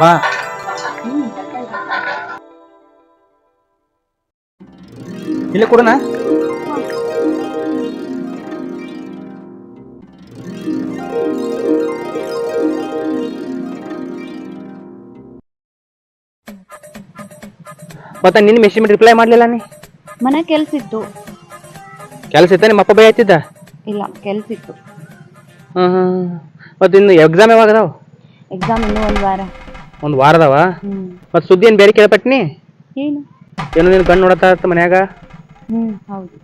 ಬಾ ಇಲ್ಲೇ ಕೊಡೋಣ ಮತ್ತೆ ನಿನ್ನ ಮೆಸೇಜ್ ರಿಪ್ಲೈ ಮಾಡ್ಲಿಲ್ಲ ನೀ? ಮನೆ ಕೆಲ್ಸ ಇತ್ತು. ಕೆಲಸ ಇತ್ತ? ನಿಮ್ಮ ಅಪ್ಪ ಭಯ ಆಯ್ತಿದ್ದ? ಇಲ್ಲ ಕೆಲ್ಸ ಇತ್ತು. ಹ್ಮ್ ಹ್ಮ್ ಮತ್ತೆ ಇನ್ನು ಎಕ್ಸಾಮ್ ಯಾವಾಗ ಅದಾವ? ಎಕ್ಸಾಮ್ ಇನ್ನೂ ಒಂದ್ ವಾರ. ಒಂದು ವಾರದವ? ಮತ್ ಮತ್ತೆ ಸುದ್ದಿ ಏನು ಬೇರೆ ಕೇಳ್ಪಟ್ನಿ? ಏನು? ಏನೋ ನೀನು ಕಣ್ಣು ನೋಡತ್ತ ಮನ್ಯಾಗ? ಮತ್ ಹೌದು.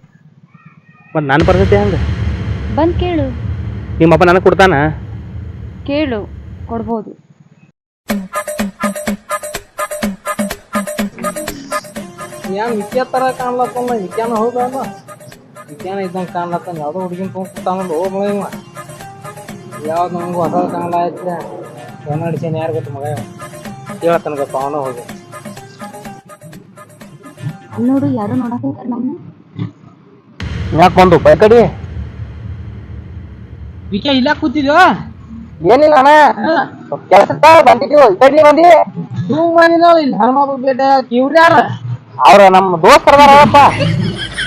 ಮತ್ತೆ ನನ್ನ ಪರಿಸ್ಥಿತಿ ಹಂಗೆ? ಬಂದ್ ಕೇಳು. ನಿಮ್ಮಪ್ಪ ನನಗೆ ಕೊಡ್ತಾನ? ಕೇಳು ಕೊಡ್ಬೋದು. ಏನ್ ವಿದ್ಯಾ ತರ ಕಾಣ್ಲತ್ತಲ್ಲ ವಿದ್ಯಾನ ಹೌದಲ್ಲ ವಿದ್ಯಾನ ಇದ್ದಂಗೆ ಕಾಣ್ಲತ್ತಾನ ಯಾವುದೋ ಹುಡುಗಿನ ತೊಗೊಂಡು ಕೂತಾನಲ್ಲ ಹೋಗ್ಲ ಇವ ಯಾವ್ದು ನಮಗೂ ಹೊಸ ಕಾಣ್ಲಾ ಆಯ್ತು ಏನ್ ನಡಿಸ್ಯಾನ ಯಾರು ಗೊತ್ತು ಮಗ? ಕೇಳತ್ತನ ಗೊತ್ತ ಅವನ ಹೋಗಿ. ನೋಡು ಯಾರು ನೋಡಕ ನಮ್ಮ ಯಾಕೆ ಬಂದು? ಬೈ ಕಡೆ. ವಿದ್ಯಾ ಇಲ್ಲ ಕೂತಿದ್ಯೋ? ಏನಿಲ್ಲ ಅಣ್ಣ. ಕೆಲಸ ಬಂದಿದ್ದೀವಿ ಈ ಕಡೆ ಬಂದಿ ಬಂದಿದ್ದಾಳ ಇಲ್ಲಿ ಹನುಮಪ್ಪ ಬೇಟ ಇವ್ರು ಯಾರು? ಅವ್ರ ನಮ್ಮ ದೋಸ್ತರು ಅದಾರಪ್ಪ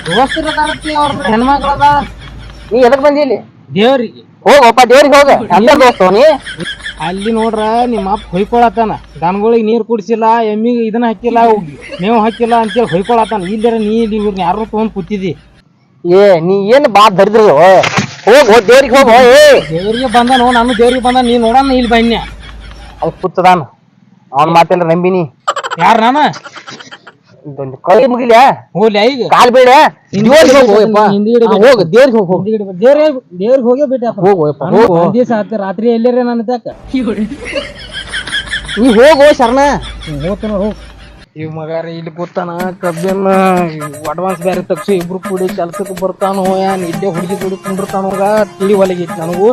ದೋಸ್ತರ ಅವ್ರ ಹೆಣ್ಮಕ್ಳು ಅದ ನೀ ಎದಕ್ ಬಂದಿ ಇಲ್ಲಿ? ದೇವ್ರಿಗೆ. ಹೋಗಪ್ಪ ದೇವ್ರಿಗೆ ಹೋಗ. ಅಂತ ದೋಸ್ತ ನೀ? ಅಲ್ಲಿ ನೋಡ್ರ ನಿಮ್ಮ ಅಪ್ಪ ಹೊಯ್ಕೊಳತ್ತಾನ. ದನಗಳಿಗೆ ನೀರು ಕುಡಿಸಿಲ್ಲ ಎಮ್ಮಿಗೆ ಇದನ್ನ ಹಾಕಿಲ್ಲ ಮೇವು ಹಾಕಿಲ್ಲ ಅಂತೇಳಿ ಹೊಯ್ಕೊಳತ್ತಾನ. ಇಲ್ಲರ ನೀ ಇವ್ರನ್ನ ಯಾರು ತೊಗೊಂಡ್ ಕೂತಿದ್ದಿ ಏ ನೀ ಏನು ಬಾ ದರಿದ್ರಿ ಹೋಗ್ ಹೋಗ್ ದೇವ್ರಿಗೆ ಹೋಗು ಏ ದೇವ್ರಿಗೆ ಬಂದನು ನಾನು ದೇವ್ರಿಗೆ ಬಂದ ನೀ ನೋಡಣ ಇಲ್ಲಿ ಬನ್ಯ ಅದು ಕೂತದಾನ. ಅವ್ನ ಮಾತೆಲ್ಲ ನಂಬಿನಿ. ಯಾರ ನಾನ? ಕೈ ಮುಗಿಲ್ಯಾ? ಹೋಗ್ಲಿ ಈಗ. ಕಾಲ್ ಬೇಡ ದೇವ್ರಿಗೆ ಹೋಗು. ಹಿಂದ್ಗಡೆ ಹೋಗು ದೇವ್ರಿಗೆ ಹೋಗು ಹೋಗು. ದೇವ್ರ ದೇವ್ರಿಗೆ ಹೋಗೇ ಬಿಟ್ಟೆ ಹೋಗು ಯಪ್ಪ ಹೋಗು. ಒಂದ್ ದಿವಸ ಆತ ರಾತ್ರಿ ಎಲ್ಲೇರೆ ನನ್ನ ನೀ ಹೋಗೋ ಶರಣ. ಹೋಗ್ತಾನ ಹೋಗ್. ಇವ್ ಮಗಾರ ಇಲ್ಲಿ ಕೂತಾನ ಕಬ್ಬಿನ ಅಡ್ವಾನ್ಸ್ ಬೇರೆ ತಗ್ಸಿ ಇಬ್ರು ಕೂಡಿ ಕೆಲ್ಸಕ್ಕೆ ಬರ್ತಾನೋ ಏನ್ ಇಲ್ಲೇ ಹುಡುಗಿ ಕೂಡಿ ಕುಂಡಿರ್ತಾನೋಗ ಹೋಗ ತಿಳಿ ಒಲಗೈತಿ ನನಗೂ.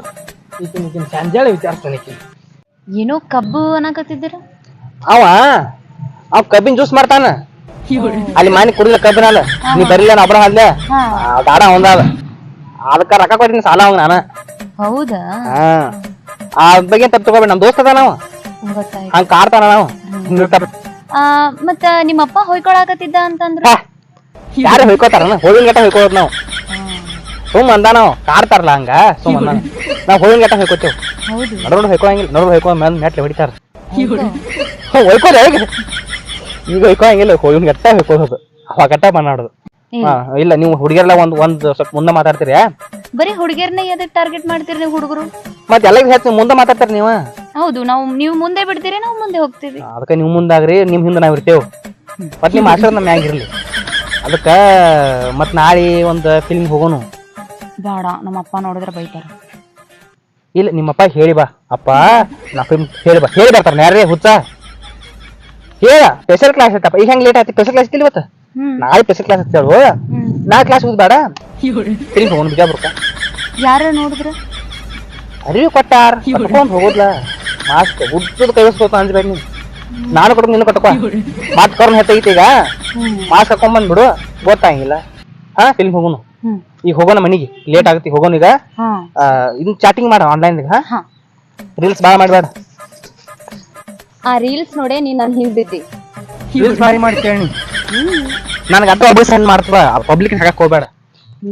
ಈಕಿನ ಈಕಿನ ಸಂಜಾಳೆ ವಿಚಾರಿಸ್ತಾನೆ ಏನೋ ಕಬ್ಬು ಅನ್ನಕತ್ತಿದ್ದೀರ? ಅವ ಅವ್ ಕಬ್ಬಿನ ಜ್ಯೂಸ್ ಮಾಡ್ತಾನ. ಅಲ್ಲಿ ಮನೆ ಕುಡಿದ ಕಬ್ಬಿ ನಾನು. ನೀ ಬರಲಿಲ್ಲ ನಾ ಒಬ್ಬರ ಅಲ್ಲೇ ದಾಡ ಒಂದಾದ ಅದಕ್ಕ ರೊಕ್ಕ ಕೊಡ್ತೀನಿ ಸಾಲ ಅವಂಗ ನಾನು. ಹೌದಾ? ಆ ಬಗ್ಗೆ ತಪ್ಪು ತಗೋಬೇಡ ನಮ್ ದೋಸ್ತ ಅದ ನಾವು ಹಂಗ ಕಾಡ್ತಾನ ನಾವು ಮತ್ತೆ ನಿಮ್ಮ ಅಪ್ಪ ಹೊಯ್ಕೊಳಾಕತ್ತಿದ್ದ ಅಂತಂದ್ರು? ಯಾರು ಹೊಯ್ಕೋತಾರ? ಹೋಗಿನ ಗಟ್ಟ ಹೊಯ್ಕೋದ್ ನಾವು. ಸುಮ್ ಅಂದ ನಾವು ಕಾಡ್ತಾರಲ್ಲ ಹಂಗ? ಸುಮ್ ಅಂದ ನಾವು ಹೋಗಿನ ಗಟ್ಟ ಹೊಯ್ಕೋತೇವ್. ಹೌದು. ನಡು ಹೊಯ್ಕೋಂಗಿಲ್ಲ ನಡು ಹೊಯ್ಕೋ ಮೇಲೆ ಮೆಟ್ಲೆ ಹೊಡಿತಾರ. ಹೊಯ್ಕೋದ ಈಗ ಇಲ್ಲ ಇವ್ನ ಗಟ್ಟ ಹೋಗೋದು ಅವ ಗಟ್ಟ ಮಾತಾಡೋದು. ಹಾ ಇಲ್ಲ ನೀವು ಹುಡುಗಿಯರೆಲ್ಲ ಒಂದ್ ಒಂದ್ ಸ್ವಲ್ಪ ಮುಂದೆ ಮಾತಾಡ್ತೀರಿ ಬರೀ ಹುಡುಗಿಯರ್ನೇ ಎದಕ್ ಟಾರ್ಗೆಟ್ ಮಾಡ್ತೀರಿ ನೀವು ಹುಡುಗರು? ಮತ್ತೆ ಎಲ್ಲ ಹೆಚ್ಚು ಮುಂದೆ ಮಾತಾಡ್ತಾರ ನೀವು? ಹೌದು ನಾವು ನೀವು ಮುಂದೆ ಬಿಡ್ತೀರಿ ನಾವು ಮುಂದೆ ಹೋಗ್ತೀವಿ. ಅದಕ್ಕೆ ನೀವು ಮುಂದಾಗ್ರಿ ನಿಮ್ ಹಿಂದೆ ನಾವ್ ಇರ್ತೇವೆ. ಮತ್ತೆ ನಿಮ್ಮ ಆಶೀರ್ವಾದ ನಮ್ಮ ಮ್ಯಾಗಿರ್ಲಿ ಅದಕ್ಕ ಮತ್ ನಾಳೆ ಒಂದ್ ಫಿಲ್ಮ್ ಹೋಗೋನು. ಬೇಡ ನಮ್ಮ ಅಪ್ಪ ನೋಡಿದ್ರೆ ಬೈತಾರ. ಇಲ್ಲ ನಿಮ್ಮಪ್ಪ ಹೇಳಿ ಬಾ. ಅಪ್ಪ ನಾ ಫಿಲ್ಮ್ ಹೇಳಿ ಬಾ. ಹೇಳಿ ಬರ್ತಾರ ನಾರೇ ಹುಚ್ಚ. ಹೇಳ ಸ್ಪೆಷಲ್ ಕ್ಲಾಸ್ ಐತಪ್ಪ ಈಗ ಹೆಂಗ್ ಲೇಟ್ ಆಯ್ತು? ಸ್ಪೆಷಲ್ ಕ್ಲಾಸ್ ಇವತ್ತು? ಹ್ಮ್. ನಾಳೆ ಸ್ಪೆಷಲ್ ಕ್ಲಾಸ್ ಹೇಳು ನಾ ಕ್ಲಾಸ್ ಹೋದ್ ಬೇಡ. ಫಿಲ್ಮ್ ಹೋಗೋಣ ಬಿಜಾಪುರಕ್ಕ. ಯಾರ ನೋಡಿದ್ರ? ಅರಿವಿ ಕೊಟ್ಟಾರ. ಕಟ್ಕೊಂಡ್ ಹೋಗೋದ್ಲ ಮಾಸ್ಕ್ ಹುಟ್ಟದ ಕೈವಸ್ಕೋತ ಅಂಜ್ಬೇಡ ನೀ ನಾನು. ಕೊಟ್ಟು ನಿನ್ನ ಕೊಟ್ಟಕ್ಕ ಮಾತ್ ಕರ್ನ ಹೆಚ್ಚೈತಿ ಈಗ. ಮಾಸ್ಕ್ ಹಾಕೊಂಡ್ ಬಂದ್ಬಿಡು. ಗೊತ್ತಾಗಿಲ್ಲ. ಹಾ ಫಿಲ್ಮ್ ಹೋಗೋಣ ಹ್ಮ್. ಈಗ ಹೋಗೋಣ ಮನಿಗೆ. ಲೇಟ್ ಆಗತ್ತಿ ಹೋಗೋಣ ಈಗ. ಆ, ಚಾಟಿಂಗ್ ಮಾಡ ಆನ್ಲೈನ್ ಈಗ ಹಾ? ರೀಲ್ಸ್ ಭಾಳ ಮಾಡಬೇಡ. ಆ ರೀಲ್ಸ್ ನೋಡೇ ನೀನ್ ನಾನು ಹಿಂದಿದ್ದಿ. ರೀಲ್ಸ್ ಭಾರಿ ಮಾಡಿ ಕೇಳಿ. ನನಗೆ ಅಡ್ಡ ಒಬ್ಬರು ಸೆಂಡ್ ಮಾಡ್ತದ ಪಬ್ಲಿಕ್ ಹಾಕಕ್ ಹೋಗ್ಬೇಡ.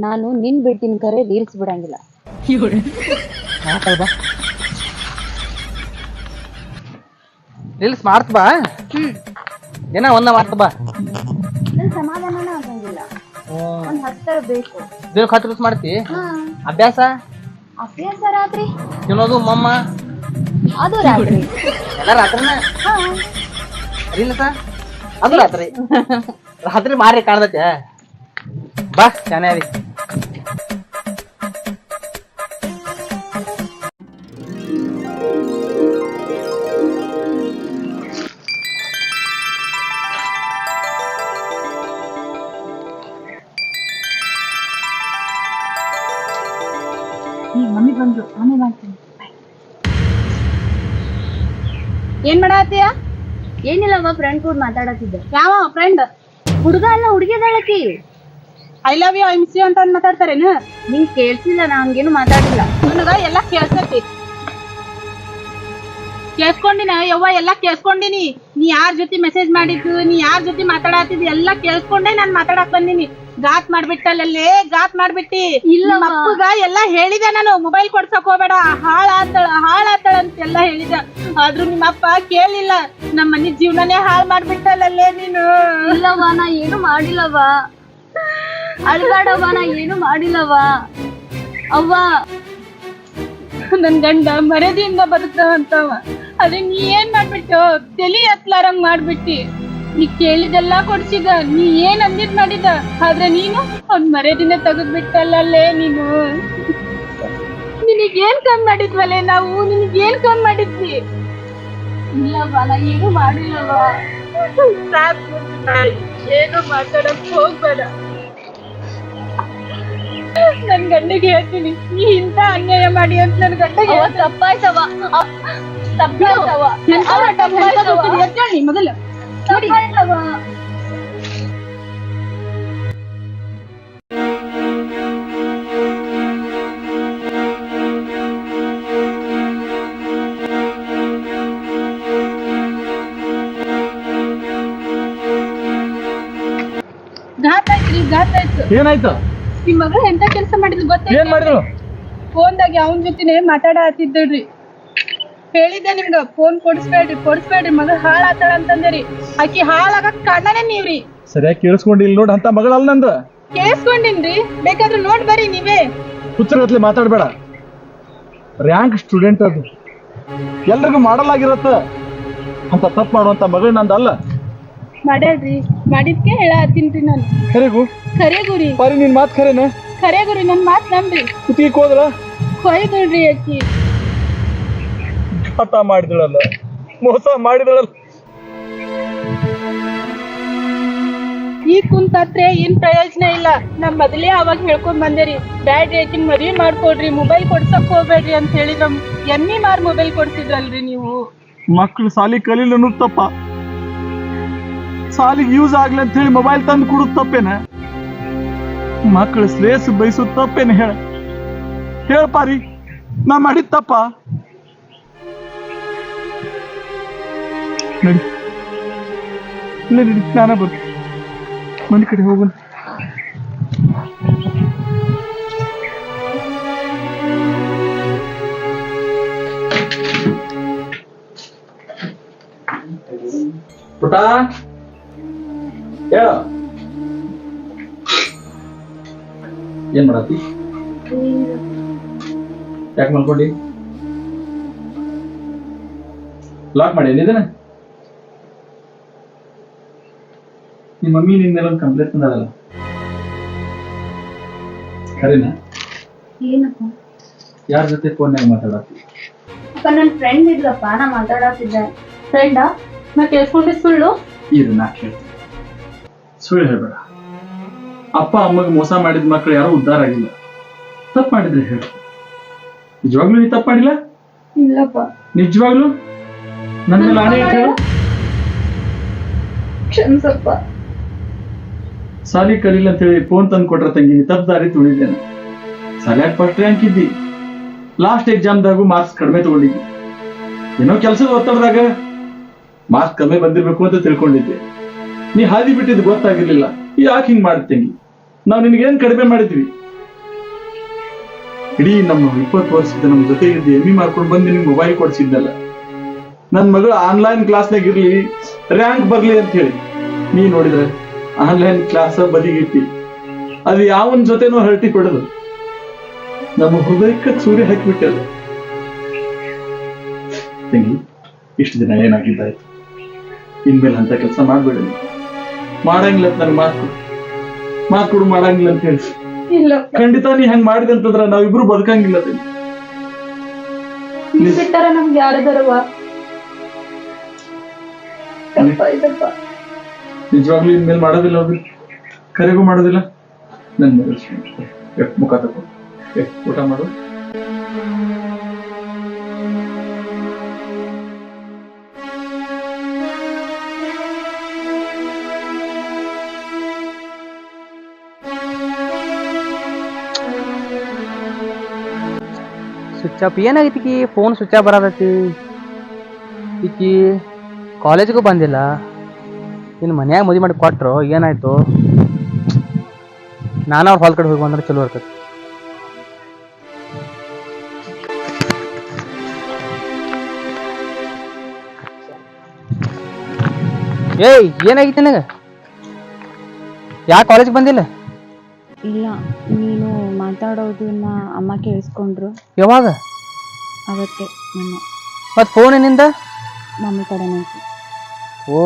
ನಾನು ನಿನ್ ಬಿಡ್ತೀನಿ ಕರೆ ರೀಲ್ಸ್ ಬಿಡಂಗಿಲ್ಲ. ರೀಲ್ಸ್ ಮಾಡ್ತ ಬಾ. ಹ್ಮ್ ಏನ ಒಂದ ಮಾಡ್ತ ಬಾ. ನನ್ ಸಮಾಧಾನನ ಆಗಂಗಿಲ್ಲ. ಒಂದ್ ಹತ್ತರ ಬೇಕು. ದಿನಕ್ಕೆ ಹತ್ತು ರೀಲ್ಸ್ ಮಾಡ್ತಿ? ಅಭ್ಯಾಸ? ಅಭ್ಯಾಸ ರಾತ್ರಿ. ತಿನ್ನೋದು ಮಮ್ಮ? ಅದು ರಾತ್ರಿ. ಎಲ್ಲ ರಾತ್ರಿನ? ಹಾ. ರೀಲ್ಸ ಅದು ರಾತ್ರಿ. ರಾತ್ರಿ ಮಾರಿ ಕಾಣ್ದತ್ತೆ ಬಾ ಚೆನ್ನಾಗಿ ಮಮ್ಮಿ ಬಂದ್ರು ಆಮೇಲೆ ಮಾಡ್ತೀನಿ. ಏನ್ ಮಾಡತ್ತೀಯ? ಏನಿಲ್ಲಮ್ಮ ಫ್ರೆಂಡ್ ಕೂಡ ಮಾತಾಡತ್ತಿದ್ದೆ. ಯಾವ ಫ್ರೆಂಡ್ ಹುಡುಗ ಅಲ್ಲ ಹುಡುಗಿದಳಕಿ. I love you I miss you ಅಂತ ಮಾತಾಡ್ತಾರೇನು? ನಿಂಗ್ ಕೇಳ್ಸಿಲ್ಲ ನಾ ಹಂಗೇನು ಮಾತಾಡಿಲ್ಲ. ಹುಡುಗ ಎಲ್ಲ ಕೇಳ್ಸತ್ತಿ ಕೇಳ್ಸ್ಕೊಂಡಿನ? ಯವ್ವ ಎಲ್ಲ ಕೇಳ್ಸ್ಕೊಂಡಿನಿ. ನೀ ಯಾರ ಜೊತೆ ಮೆಸೇಜ್ ಮಾಡಿದ್ದು ನೀ ಯಾರ ಜೊತೆ ಮಾತಾಡತ್ತಿದ್ ಎಲ್ಲ ಕೇಳ್ಸ್ಕೊಂಡೆ ನಾನು ಮಾತಾಡಕ್ ಬಂದಿನಿ. ಗಾತ್ ಮಾಡ್ಬಿಟ್ಟಲ್ಲೇ ಗಾತ್ ಮಾಡ್ಬಿಟ್ಟಿ. ಇಲ್ಲ ಅಪ್ಪಗ ಎಲ್ಲಾ ಹೇಳಿದೆ ನಾನು ಮೊಬೈಲ್ ಕೊಡ್ಸಕ್ ಹೋಗ್ಬೇಡ ಹಾಳಾತಳ ಹಾಳಾತಳ ಅಂತ ಎಲ್ಲಾ ಹೇಳಿದ. ಆದ್ರೂ ನಿಮ್ಮ ಅಪ್ಪ ಕೇಳಿಲ್ಲ ನಮ್ಮ ಮನಿ ಜೀವನನೇ ಹಾಳ್ ಮಾಡ್ಬಿಟ್ಟಲ್ಲೇ ನೀನು. ಇಲ್ಲವ್ವ ನಾ ಏನು ಮಾಡಿಲ್ಲವ್ವ. ಅಳ್ಗಾಡವ ನಾ ಏನು ಮಾಡಿಲ್ಲವ್ವ. ಅವ್ವ. ನನ್ ಗಂಡ ಮರದಿಂದ ಬರುತ್ತ ಅಂತವ ಅದೇ ನೀ ಏನ್ ಮಾಡ್ಬಿಟ್ಟು ತಲಿ ಹತ್ಲಾರಂಗ್ ಮಾಡ್ಬಿಟ್ಟಿ. ನೀ ಕೇಳಿದೆಲ್ಲ ಕೊಡ್ಸಿದ ನೀ ಏನ್ ಅಂದಿದ್ ಮಾಡಿದ ಆದ್ರೆ ನೀನು ಅವ್ನ್ ಮರ್ಯಾದಿನ ತೆಗೆದ್ಬಿಟ್ಟಲ್ಲೇ ನೀನು ನಿನಗೇನ್ ಕಮ್ ಮಾಡಿದ್ವಲ್ಲೇ ನಾವು ನಿನಗೇನ್ ಕಮ್ ಮಾಡಿದ್ವಿ ಇಲ್ಲವಾ ನಾ ಏನು ಮಾಡಿಲ್ಲವಾ ಸಾಕು ಏನು ಮಾತಾಡಕ್ ಹೋಗ್ಬೇಡ ನನ್ ಗಂಡಿಗೆ ಹೇಳ್ತೀನಿ ನೀ ಇಂತ ಅನ್ಯಾಯ ಮಾಡಿ ಅಂತ ನನ್ ಗಂಡಗೆ ತಪ್ಪಾಯ್ತವ ತಪ್ಪಾಯ್ತವ ಮೊದಲು ಏನಾಯ್ತು? ನಿಮ್ಮ ಮಗ ಎಂತ ಕೆಲಸ ಮಾಡಿದ್ಲು ಏನ್ ಗೊತ್ತೈತಿ ಮಾಡಿದ್ರು ಫೋನ್ದಾಗ ಅವನ ಜೊತೆನೆ ಮಾತಾಡತ್ತಿದ್ದಳ್ರಿ ಹೇಳಿದ್ದೆ ನಿಮ್ಗ ಫೋನ್ ಕೊಡಿಸ್ಬೇಡ್ರಿ ಕೊಡಿಸ್ಬೇಡ್ರಿ ಮಗ ಹಾಳಾತಾಳ ಅಂತಂದೇರಿ. ಆಕಿ ಹಾಳಾಗಕ್ ಕಾರಣನೇ ನೀವ್ರಿ. ಸರಿಯಾಗಿ ಕೇಳಿಸ್ಕೊಂಡಿಲ್ಲ ನೋಡ್ ಅಂತ ಮಗಳಲ್ಲ ನಂದು. ಕೇಳಿಸ್ಕೊಂಡಿನ್ರಿ ಬೇಕಾದ್ರೆ ನೋಡ್ ಬರ್ರಿ ನೀವೇ. ಹುಚ್ಚರಗತ್ಲೆ ಮಾತಾಡ್ಬೇಡ. ರ್ಯಾಂಕ್ ಸ್ಟೂಡೆಂಟ್ ಅದು. ಎಲ್ರಿಗೂ ಮಾಡಲಾಗಿರತ್ತ. ಅಂತ ತಪ್ಪು ಮಾಡುವಂತ ಮಗಳು ನಂದಲ್ಲ. ಮಾಡ್ಯಾಳ್ರಿ ಮಾಡಿದ್ಕೆ ಹೇಳತ್ತೀನ್ರಿ ನಾನು. ಖರೆಗೂ ಖರೇಗುರಿ ಬರೀ ನಿನ್ ಮಾತು ಖರೇನ ಖರೇಗುರಿ ನನ್ ಮಾತ್ ನಂಬ್ರಿ. ಕುತ್ತಿಗೆ ಹೋದ್ರ ಕೊಯ್ದುಳ್ರಿ ಆಕಿ ಹತ ಮಾಡಿದಳಲ್ಲ ಮೋಸ ಮಾಡಿದಳಲ್ಲ. ಈ ಕುಂತಾತ್ರೆ ಏನ್ ಪ್ರಯೋಜನ ಇಲ್ಲ. ನಮ್ ಮೊದಲೇ ಅವಾಗ ಹೇಳ್ಕೊಂಡ್ ಬಂದೇರಿ ಬ್ಯಾಡ್ ಆಕಿನ್ ಮದ್ವಿ ಮಾಡ್ಕೊಡ್ರಿ ಮೊಬೈಲ್ ಕೊಡ್ಸಕ್ ಹೋಗ್ಬೇಡ್ರಿ ಅಂತ ಹೇಳಿ ನಮ್ ಎಮ್ಮಿ ಮಾರ್ ಮೊಬೈಲ್ ಕೊಡ್ಸಿದ್ರಲ್ರಿ ನೀವು. ಮಕ್ಳು ಸಾಲಿ ಕಲೀಲ ಅನ್ನೋದು ತಪ್ಪ ಸಾಲಿಗೆ ಯೂಸ್ ಆಗ್ಲಿ ಅಂತ ಹೇಳಿ ಮೊಬೈಲ್ ತಂದು ಕೊಡುದು ತಪ್ಪೇನ? ಮಕ್ಳು ಶ್ರೇಯಸ್ ಬಯಸುದು ತಪ್ಪೇನ ಹೇಳ? ಹೇಳಪ್ಪ ರೀ ನಾ ಮಾಡಿದ ತಪ್ಪ? ನಡಿ. ಇಲ್ಲ, ನಡಿ. ನಾನ ಬರ್ತೀನಿ. ಮನೆ ಕಡೆ ಹೋಗೋಣ. ಪುಟ. ಏನ್ ಮಾಡತ್ತಿ? ಯಾಕೆ ಮಲ್ಕೊಂಡಿ ಲಾಕ್ ಮಾಡಿ ಇದನ್ನ ನಿಮ್ಮ ಮಮ್ಮಿ ನಿನ್ ಮೇಲೆ ಒಂದು ಕಂಪ್ಲೇಂಟ್ ತಂದಾಳಲ್ಲ ಕರೀನಾ? ಏನಪ್ಪ? ಯಾರ ಜೊತೆ ಫೋನ್ಯಾಗ ಮಾತಾಡತ್ತಿ ಅಪ್ಪ ನನ್ನ ಫ್ರೆಂಡ್ ಇದ್ಲಪ್ಪ ನಾ ಮಾತಾಡತ್ತಿದ್ದೆ ಫ್ರೆಂಡ್ ನಾ ಕೇಳ್ಕೊಂಡೆ ಸುಳ್ಳು? ಇದು ನಾ ಕೇಳ್ತೀನಿ. ಸುಳ್ಳು ಹೇಳ್ಬೇಡ. ಅಪ್ಪ ಅಮ್ಮಗೆ ಮೋಸ ಮಾಡಿದ ಮಕ್ಕಳು ಯಾರು ಉದ್ಧಾರ ಆಗಿಲ್ಲ. ತಪ್ಪು ಮಾಡಿದ್ರೆ ಹೇಳು. ನಿಜವಾಗ್ಲೂ ನೀ ತಪ್ಪು ಮಾಡಿಲ್ಲ? ಇಲ್ಲಪ್ಪ. ನಿಜವಾಗ್ಲೂ? ನನ್ನ ಮೇಲೆ ಆಣೆ ಇಟ್ಟು ಹೇಳು. ಕ್ಷಮಿಸಪ್ಪ. ಸಾಲಿ ಕಲಿಲ್ಲ ಅಂತೇಳಿ ಫೋನ್ ತಂದು ಕೊಟ್ರ ತಂಗಿ ತಪ್ಪು ದಾರಿ ತುಳಿದ್ದೇನೆ ಸಾಲ್ಯಾಗ ಫಸ್ಟ್ ರ್ಯಾಂಕ್ ಇದ್ದಿ ಲಾಸ್ಟ್ ಎಕ್ಸಾಮ್ದಾಗು ಮಾರ್ಕ್ಸ್ ಕಡಿಮೆ ತಗೊಂಡಿದ್ದೆ. ಏನೋ ಕೆಲಸದ ಒತ್ತಡದಾಗ ಮಾರ್ಕ್ಸ್ ಕಮ್ಮಿ ಬಂದಿರ್ಬೇಕು ಅಂತ ತಿಳ್ಕೊಂಡಿದ್ದೆ. ನೀ ಹಾದಿ ಬಿಟ್ಟಿದ್ದು ಗೊತ್ತಾಗಿರ್ಲಿಲ್ಲ. ಯಾಕೆ ಹಿಂಗ್ ಮಾಡ್ತೀನಿ ನಾವು ನಿನಗೇನು ಕಡಿಮೆ ಮಾಡಿದ್ವಿ? ಇಡೀ ನಮ್ಮ ಇಪ್ಪತ್ತು ವರ್ಷದ ನಮ್ಮ ಜೊತೆ ಇದ್ದು ಎಮ್ಮಿ ಮಾಡ್ಕೊಂಡು ಬಂದು ನಿಮ್ಗೆ ಮೊಬೈಲ್ ಕೊಡ್ಸಿದ್ದಲ್ಲ ನನ್ನ ಮಗಳು ಆನ್ಲೈನ್ ಕ್ಲಾಸ್ನಾಗ ಇರ್ಲಿ ರ್ಯಾಂಕ್ ಬರ್ಲಿ ಅಂತ ಹೇಳಿ. ನೀ ನೋಡಿದ್ರೆ ಆನ್ಲೈನ್ ಕ್ಲಾಸ್ ಬದಿಗಿಟ್ಟಿ ಅದು ಯಾವನ್ ಜೊತೆನೂ ಹರಟಿ ಕೊಡೋದು ನಮ್ಮ ಹೃದಯಕ್ಕೆ ಸೂರ್ಯ ಹಾಕಿಬಿಟ್ಟಲ್ಲ ತಂಗಿ ಇಷ್ಟು ದಿನ ಏನಾಗಿದ್ದಾಯ್ತು? ಇನ್ಮೇಲೆ ಅಂತ ಕೆಲಸ ಮಾಡ್ಬೇಡ. ಮಾಡಂಗಿಲ್ಲ ಅಂತ ಮಾತು. ಮಾತು ಕೊಡು ಮಾಡಂಗಿಲ್ಲ ಅಂತ ಹೇಳಿ. ಇಲ್ಲ. ಖಂಡಿತ ನೀ ಹಂಗ್ ಮಾಡಿದೆ ಅಂತಂದ್ರ ನಾವಿಬ್ರು ಬದುಕಂಗಿಲ್ಲ ತಂಗಿ. ಬಿಟ್ಟಾರ ನಮ್ಗೆ ಯಾರದಾರವ ನಿಜವಾಗ್ಲೂ ಇನ್ಮೇಲೆ ಮಾಡೋದಿಲ್ಲ ಅವ್ರು. ಕರೆಗೂ ಮಾಡೋದಿಲ್ಲ. ನನ್ನ ಮೇಲೆ ಮುಖ ತಗೋ. ಊಟ ಮಾಡು. ಸ್ವಿಚ್ ಆಫ್ ಏನಾಗೈತಿ ಫೋನ್ ಸ್ವಿಚ್ ಆಫ್ ಬರತೈತಿ. ಈಕಿ ಕಾಲೇಜ್ಗೂ ಬಂದಿಲ್ಲ. ಇನ್ನು ಮನ್ಯಾಗ ಮದುವೆ ಮಾಡಿ ಕೊಟ್ರು ಏನಾಯ್ತು? ನಾನು ಅವ್ರ ಹೊಲ್ ಕಡೆ ಹೋಗಿ ಬಂದ್ರೆ ಚಲೋ ಇರ್ತೈತಿ. ಏಯ್ ಏನಾಗಿತ್ತು ನನಗೆ? ಯಾಕೆ ಕಾಲೇಜ್ಗೆ ಬಂದಿಲ್ಲ? ಇಲ್ಲ ನೀನು ಮಾತಾಡೋದನ್ನ ಅಮ್ಮ ಕೇಳಿಸ್ಕೊಂಡ್ರು. ಯಾವಾಗ? ಅವತ್ತೆ ಮತ್ತೆ ಫೋನ್ ಏನಿಂದ? ಮಮ್ಮಿ ಕಡೆ ನಿಂತು ಓ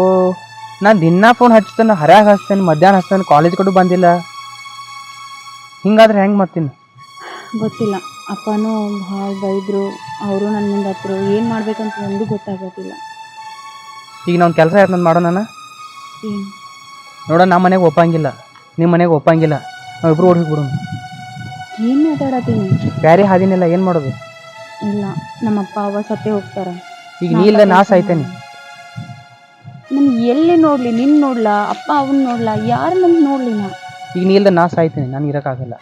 ನಾನು ದಿನ ಫೋನ್ ಹಚ್ತೇನೆ ಹರ್ಯಾಗ ಹಚ್ತೇನೆ ಮಧ್ಯಾಹ್ನ ಹಚ್ತೇನೆ ಕಾಲೇಜ್ ಕಡೆ ಬಂದಿಲ್ಲ. ಹಿಂಗಾದ್ರೆ ಹೆಂಗೆ ಮಾಡ್ತೀನಿ ಗೊತ್ತಿಲ್ಲ. ಅಪ್ಪನೂ ಭಾಳ ಬೈದ್ರು ಅವರು ನನ್ನ ಮುಂದೆ ಹತ್ರ. ಏನು ಮಾಡ್ಬೇಕಂತ ಒಂದು ಗೊತ್ತಾಗೋದಿಲ್ಲ ಈಗ ನಾವು ಕೆಲಸ ಯಾರು ಮಾಡೋ ನಾನು ಏನು? ನೋಡ ನಮ್ಮ ಮನೆಗೆ ಒಪ್ಪಂಗಿಲ್ಲ. ನಿಮ್ಮ ಮನೆಗೆ ಒಪ್ಪಂಗಿಲ್ಲ. ನಾವು ಇಬ್ರು ಓಡಿ ಬಿಡೋಣ ಏನು ಮಾತಾಡತ್ತೀನಿ? ಬ್ಯಾರೆ ಹಾದಿನಿಲ್ಲ ಏನು ಮಾಡೋದು? ಇಲ್ಲ ನಮ್ಮಪ್ಪ ಅವ ಸತ್ತೇ ಹೋಗ್ತಾರೆ. ಈಗ ನೀ ಇಲ್ಲ ನಾ ಸಾಯ್ತೇನೆ. ನಾನು ಎಲ್ಲಿ ನೋಡಲಿ ನಿನ್ನ ನೋಡ್ಲಾ ಅಪ್ಪ ಅವನ್ ನೋಡ್ಲಾ ಯಾರು ನನ್ ನೋಡ್ಲಿ ನಾ ಈಗ ನೀ ಇಲ್ಲದ ನಾ ಸಾಯ್ತೀನಿ ನಾನು ಇರೋಕ್ಕಾಗಲ್ಲ.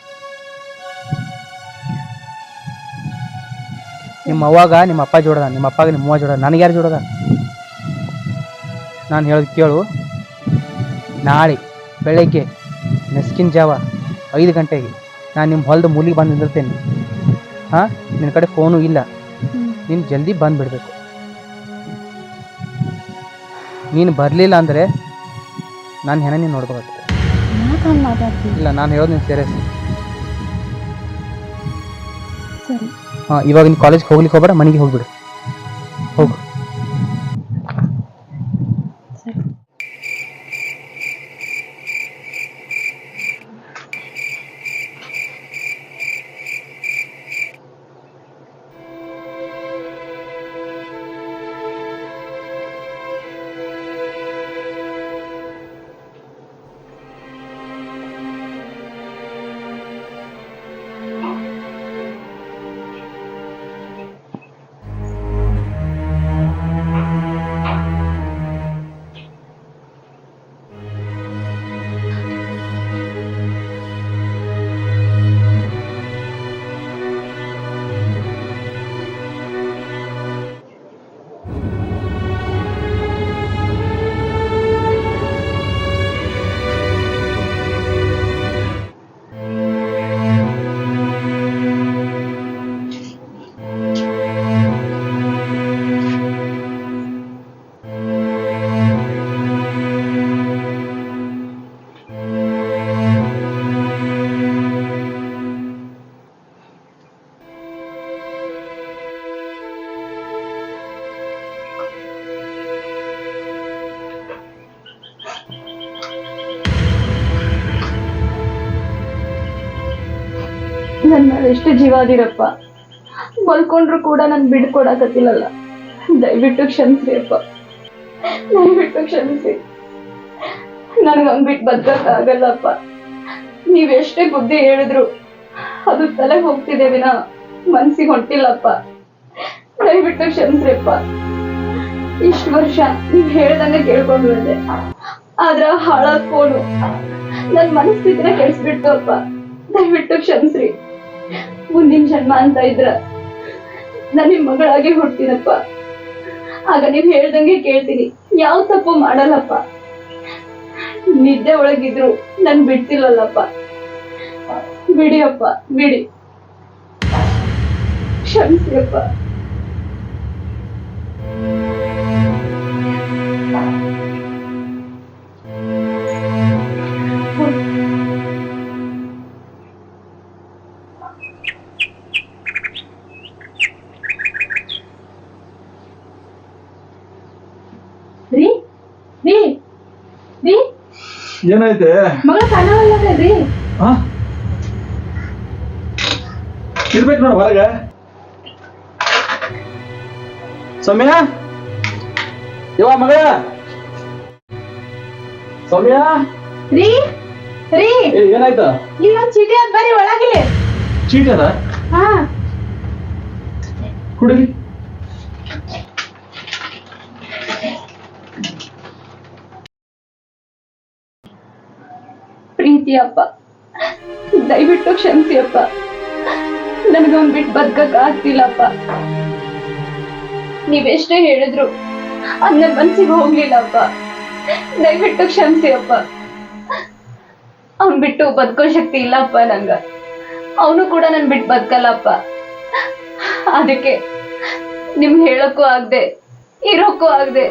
ನಿಮ್ಮ ಅವಾಗ ನಿಮ್ಮ ಅಪ್ಪ ಜೋಡದ ನಿಮ್ಮ ಅಪ್ಪಗೆ ನಿಮ್ಮ ಅವ್ವ ಜೋಡದ ನನಗೆ ಯಾರು ಜೋಡದ? ನಾನು ಹೇಳೋದು ಕೇಳು. ನಾಳೆ ಬೆಳಗ್ಗೆ ನೆಸ್ಕಿನ ಜಾವ ಐದು ಗಂಟೆಗೆ ನಾನು ನಿಮ್ಮ ಹೊಲದ ಮೂಲಿಗೆ ಬಂದು ನಿಂದಿರ್ತೇನೆ. ಹಾಂ ನಿನ್ನ ಕಡೆ ಫೋನು ಇಲ್ಲ. ನೀನು ಜಲ್ದಿ ಬಂದುಬಿಡ್ಬೇಕು. ನೀನು ಬರಲಿಲ್ಲ ಅಂದರೆ ನಾನು ಹೆಣ ನೀನು ನೋಡ್ಕೋಬೇಕು. ಮಾತಾಡ್ತೀನಿ ಇಲ್ಲ ನಾನು ಹೇಳೋದು ನೀನು ಸೀರಿಯಸ್ ಸರಿ. ಹಾಂ ಇವಾಗ ನೀನು ಕಾಲೇಜ್ಗೆ ಹೋಗ್ಲಿಕ್ಕೆ ಹೋಗ್ಬೇಡ ಮನೆಗೆ ಹೋಗ್ಬಿಡು. ಹೋಗು. ಮೇಲೆ ಎಷ್ಟು ಜೀವಾದಿರಪ್ಪ ಮಲ್ಕೊಂಡ್ರು ಕೂಡ ನನ್ ಬಿಡ್ಕೊಡಕತ್ತಿಲ್ಲಲ್ಲ. ದಯವಿಟ್ಟು ಕ್ಷಮಿಸಿ ಅಪ್ಪ. ದಯವಿಟ್ಟು ಕ್ಷಮಿಸಿ ನನ್ಗೆ ಬಿಟ್ಟು ನೀವ್ ನೀವೆಷ್ಟೇ ಬುದ್ಧಿ ಹೇಳಿದ್ರು ಅದು ತಲೆಗೆ ಹೋಗ್ತಿದೆ ವಿನ. ಮನ್ಸಿಗೆ ಹೊಂಟಿಲ್ಲಪ್ಪ. ದಯವಿಟ್ಟು ಕ್ಷಮಿಸ್ರಿಪ್ಪ ಇಷ್ಟು ವರ್ಷ ನೀವ್ ಹೇಳ್ದಂಗೆ ಕೇಳ್ಕೊಂಡು ಬಂದೆ ಆದ್ರ ಹಾಳಾದ ಫೋನು ನನ್ ಮನಸ್ಥಿತಿನ ಕೆಡ್ಸ್ಬಿಡ್ತು ಅಪ್ಪ. ದಯವಿಟ್ಟು ಕ್ಷಮಿಸ್ರಿ. ಮುಂದಿನ ಜನ್ಮ ಅಂತ ಇದ್ರ ನಾನು ನಿಮ್ ಮಗಳಾಗಿ ಹುಡ್ತೀನಪ್ಪ. ಆಗ ನೀವ್ ಹೇಳ್ದಂಗೆ ಕೇಳ್ತೀನಿ, ಯಾವ ತಪ್ಪು ಮಾಡಲ್ಲಪ್ಪ. ನಿದ್ದೆ ಒಳಗಿದ್ರು ನನ್ ಬಿಡ್ತಿಲ್ಲಲ್ಲಪ್ಪ. ಬಿಡಿ. ಅಪ್ಪ. ಬಿಡಿ ಕ್ಷಮಿಸಿಯಪ್ಪ ಏನೈತೆ ಮಗಳ ಕಾಣವಲ್ಲದ್ರಿ ಹಾ ಇರ್ಬೇಕು ನೋಡ ಹೊರಗೆ. ಸೌಮ್ಯ? ಇವ ಮಗಳ ಸೌಮ್ಯ? ರೀ ಏನಾಯ್ತು? ಇಲ್ಲೊಂದ್ ಚೀಟಿ ಅದ್ ಬರ್ರಿ ಒಳಗಿಲೆ. ಚೀಟಿ ಅದ? ಹಾ. ಕುಡಿಲಿ. ಪ್ರೀತಿ ಅಪ್ಪ. ದಯವಿಟ್ಟು ಕ್ಷಮಿಸಿ ಅಪ್ಪ. ನನಗೊಂದ್ ಬಿಟ್ಟು ಬದುಕಕ್ ಆಗ್ತಿಲ್ಲಪ್ಪ ನೀವೆಷ್ಟೇ ಹೇಳಿದ್ರು ಅದ್ ನನ್ ಮನ್ಸಿಗೆ ಹೋಗ್ಲಿಲ್ಲಪ್ಪ. ದಯವಿಟ್ಟು ಕ್ಷಮಿಸಿ ಅಪ್ಪ. ಅವ್ನ್ ಬಿಟ್ಟು ಬದುಕೋ ಶಕ್ತಿ ಇಲ್ಲಪ್ಪ ನಂಗ. ಅವನು ಕೂಡ ನನ್ ಬಿಟ್ಟು ಬದುಕಲ್ಲಪ್ಪ. ಅದಕ್ಕೆ ನಿಮ್ಗೆ ಹೇಳಕ್ಕೂ ಆಗ್ದೆ, ಇರೋಕ್ಕೂ ಆಗ್ದೆ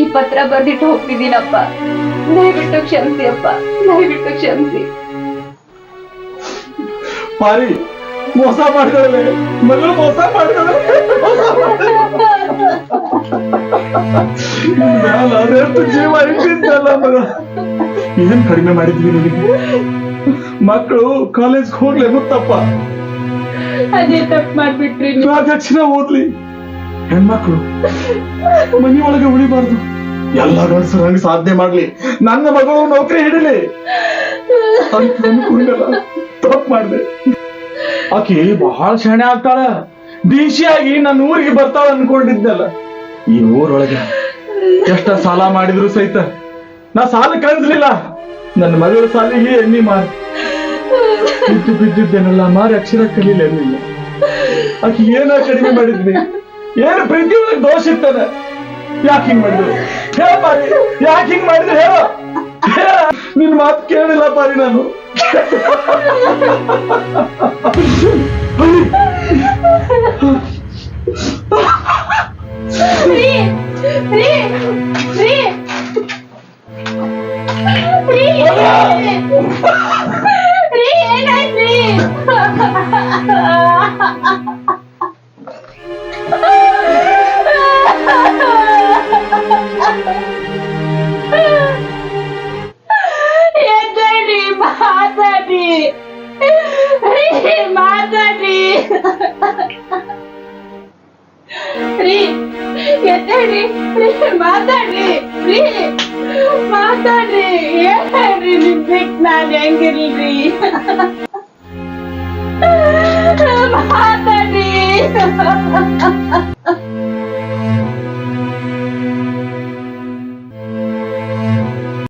ಈ ಪತ್ರ ಬರ್ದಿಟ್ಟು ಹೋಗ್ತಿದ್ದೀನಪ್ಪ. ದಯವಿಟ್ಟು ಕ್ಷಮಿಸಿ ಅಪ್ಪ ದಯವಿಟ್ಟು ಕ್ಷಮಿಸಿ ಪಾರಿ ಮೋಸ ಮಾಡ್ಕೊಳ್ಳೆ ಮಗಳು ಮೋಸ ಮಾಡ್ಕೊಳ್ಳೆ ಅದೆಷ್ಟು ಜೀವ ಇಟ್ಟಿದ್ದಲ್ಲ ಮಗ ಏನ್ ಕಡಿಮೆ ಮಾಡಿದ್ವಿ ನಿನಗೆ ಮಕ್ಕಳು ಕಾಲೇಜ್ ಹೋಗ್ಲಿ ಗೊತ್ತಪ್ಪ ಅದೇ ತಪ್ಪು ಮಾಡ್ಬಿಟ್ರಿ ರಾಜಕ್ಷಣ ಓದ್ಲಿ ಹೆಣ್ಮಕ್ಳು ಮನೆಯೊಳಗೆ ಉಳಿಬಾರ್ದು ಎಲ್ಲ ಗಂಡಸರು ಸಾಧನೆ ಮಾಡ್ಲಿ. ನನ್ನ ಮಗಳು ನೌಕರಿ ಹಿಡಲಿ. ಅಂತ ತಪ್ಪು ಮಾಡ್ದೆ. ಆಕಿ ಬಹಳ ಶಣೆ ಆಗ್ತಾಳ. ದೇಶಿಯಾಗಿ ನನ್ನ ಊರಿಗೆ ಬರ್ತಾಳ ಅನ್ಕೊಂಡಿದ್ದಲ್ಲ. ಈ ಊರೊಳಗೆ ಎಷ್ಟ ಸಾಲ ಮಾಡಿದ್ರು ಸಹಿತ. ನಾ ಸಾಲ ಕಳಿಸ್ಲಿಲ್ಲ. ನನ್ನ ಮಗಳ ಸಾಲಿಗೆ ಎಣ್ಣಿ ಮಾರಿ. ಬಿದ್ದು ಬಿದ್ದಿದ್ದೇನಲ್ಲ ಮಾರಿ ಅಕ್ಷರ ಕಲೀಲಿಲ್ಲ ಆಕಿ ಏನ ಕಡಿಮೆ ಮಾಡಿದ್ವಿ? ಏನು ಪ್ರೀತಿ ಒಳಗೆ ದೋಷ ಇರ್ತದ? ಯಾಕೆ ಹಿಂಗ್ ಮಾಡಿದ್ರು ಹೇಳ ಪಾರಿ ಯಾಕೆ ಹಿಂಗ್ ಮಾಡಿದ್ರು ಹೇಳ ಹೇಳ ನಿನ್ ಮಾತು ಕೇಳಿಲ್ಲ ಪಾರಿ ನಾನು ರೀ ರೀ ರೀ ರೀ